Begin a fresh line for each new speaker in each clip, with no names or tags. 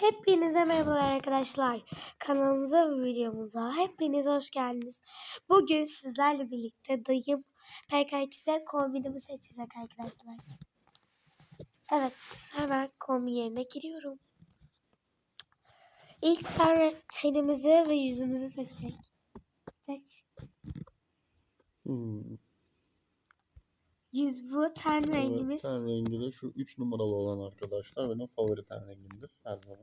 Hepinize merhabalar arkadaşlar. Kanalımıza ve videomuza hepiniz hoş geldiniz. Bugün sizlerle birlikte dayım PKX'de kombinimi seçecek arkadaşlar. Evet hemen kombin yerine giriyorum. İlk ten, tenimizi ve yüzümüzü seçecek. Seç.
Hmm.
Yüz bu ten
Evet,
rengimiz.
ten rengi de şu 3 numaralı olan arkadaşlar benim favori ten rengimdir her zaman.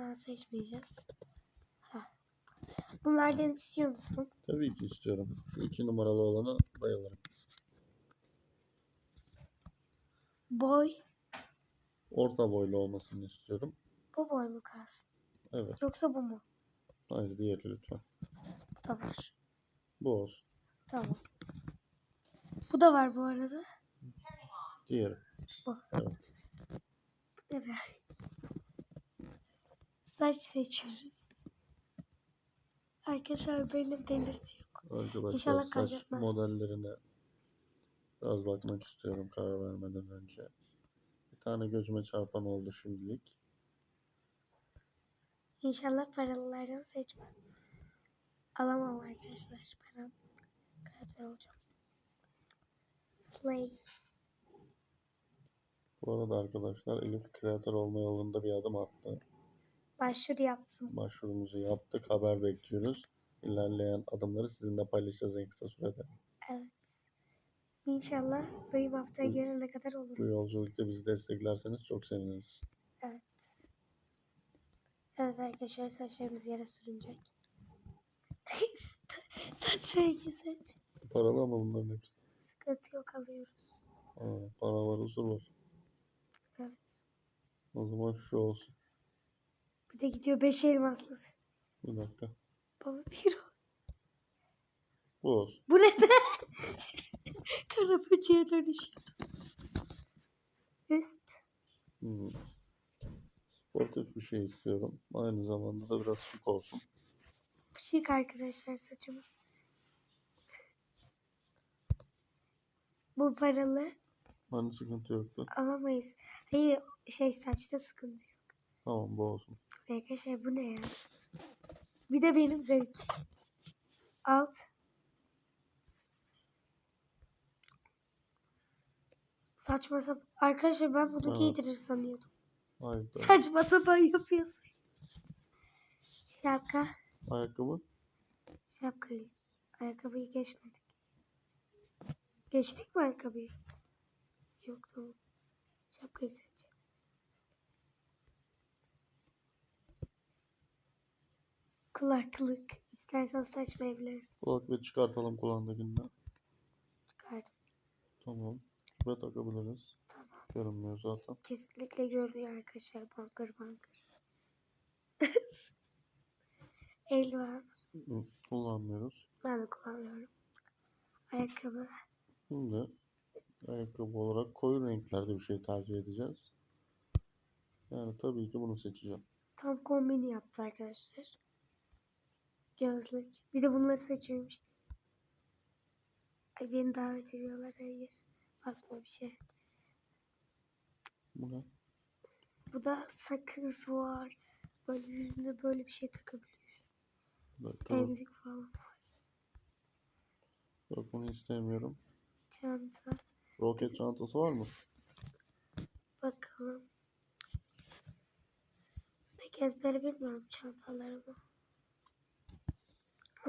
Bundan seçmeyeceğiz. Heh. Bunlardan istiyor musun?
Tabii ki istiyorum. Şu 2 numaralı olana bayılırım.
Boy.
Orta boylu olmasını istiyorum.
Bu boy mu kalsın?
Evet.
Yoksa bu mu?
Hayır diğeri lütfen.
Bu da var.
Bu olsun.
Tamam. Bu da var bu arada.
Diğeri.
Bu.
Evet.
Evet. Saç seçiyoruz. Arkadaşlar beni delirtiyor.
Arkadaşlar
İnşallah
saç
kaybetmez.
modellerine biraz bakmak istiyorum karar vermeden önce. Bir tane gözüme çarpan oldu şimdilik.
İnşallah paralılardan seçmem. Alamam arkadaşlar. Param. Kreatör olacağım. Slay.
Bu arada arkadaşlar Elif kreatör olma yolunda bir adım attı.
Başvuru yapsın.
Başvurumuzu yaptık. Haber bekliyoruz. İlerleyen adımları sizinle paylaşacağız en kısa sürede.
Evet. İnşallah dayım haftaya
Hı.
gelene kadar olur.
Bu yolculukta bizi desteklerseniz çok seviniriz.
Evet. Evet arkadaşlar saçlarımız yere sürünecek. Saç rengi seç.
Paralı ama bunların hepsi.
Sıkıntı yok alıyoruz.
Aa, para var, huzur var.
Evet.
O zaman şu olsun.
Bir de gidiyor beş elmaslı.
Bir dakika.
Baba bir o.
Bu olsun.
Bu ne be? Kara böceğe dönüşüyoruz. Üst.
Hmm. Sportif bir şey istiyorum. Aynı zamanda da biraz şık olsun.
Şık arkadaşlar saçımız. Bu paralı
Hani sıkıntı yoktu.
alamayız. Hayır şey saçta sıkıntı yok.
Tamam bu olsun.
Arkadaşlar bu ne ya? Bir de benim zevk. Alt. Saçma sapan. Arkadaşlar ben bunu giydirir sanıyordum.
Hayır.
Saçma sapan yapıyorsun. Şapka.
Ayakkabı.
Şapkayı. Ayakkabıyı geçmedik. Geçtik mi ayakkabıyı? Yok tamam. Şapkayı seç. Kulaklık. İstersen seçmeyebilirsin.
Kulaklığı çıkartalım kulağındakinden.
Çıkardım.
Tamam. Ve takabiliriz.
Tamam.
Görünmüyor zaten.
Kesinlikle görünüyor arkadaşlar. Bankır bankır. Eldiven.
Kullanmıyoruz.
Ben de kullanıyorum. Ayakkabı.
Şimdi ayakkabı olarak koyu renklerde bir şey tercih edeceğiz. Yani tabii ki bunu seçeceğim.
Tam kombini yaptı arkadaşlar. Gözlük. Bir de bunları seçiyormuş. Ay beni davet ediyorlar. Hayır. Basma bir şey.
Bu ne?
Bu da sakız var. Böyle yüzünde böyle bir şey takabiliyor.
Bir dakika.
Emzik falan var.
Yok bunu istemiyorum.
Çanta.
Roket çantası var mı?
Bakalım. Pek ezbere bilmiyorum çantalarımı.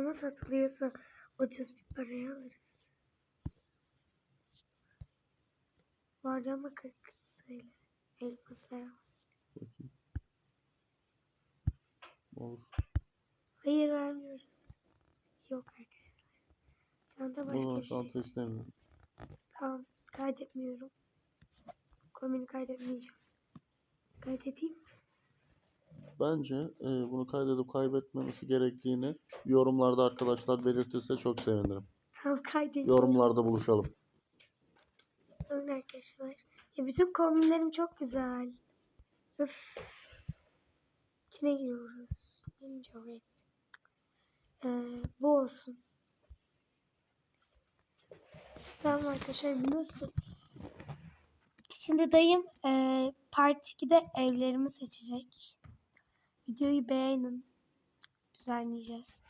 Ama satılıyorsa ucuz bir paraya alırız. Var ama 40 TL. Elmas veya.
Bakayım. Olur.
Hayır vermiyoruz. Yok arkadaşlar. Çanta başka
Bunu
bir şey.
çanta istemiyorum.
Tamam. Kaydetmiyorum. Komini kaydetmeyeceğim. Kaydedeyim mi?
Bence e, bunu kaydedip kaybetmemesi gerektiğini yorumlarda arkadaşlar belirtirse çok sevinirim.
Tamam kaydedeceğim.
Yorumlarda buluşalım.
Öyle arkadaşlar. Ya bütün kombinlerim çok güzel. Öf. İçine giriyoruz. Enjoy. Ee, bu olsun. Tamam arkadaşlar nasıl? Şimdi dayım eee Part 2'de evlerimi seçecek. Videoyu beğenin. Düzenleyeceğiz.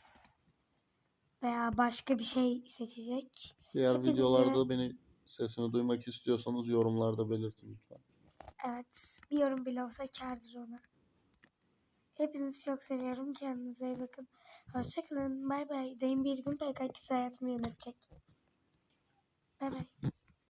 Veya başka bir şey seçecek.
Diğer
Hepinize-
videolarda beni sesini duymak istiyorsanız yorumlarda belirtin lütfen.
Evet. Bir yorum bile olsa kârdır ona. Hepinizi çok seviyorum. Kendinize iyi bakın. Hoşçakalın. Bay bay. Dayım bir gün PKK hayatımı yönetecek. Bay bay.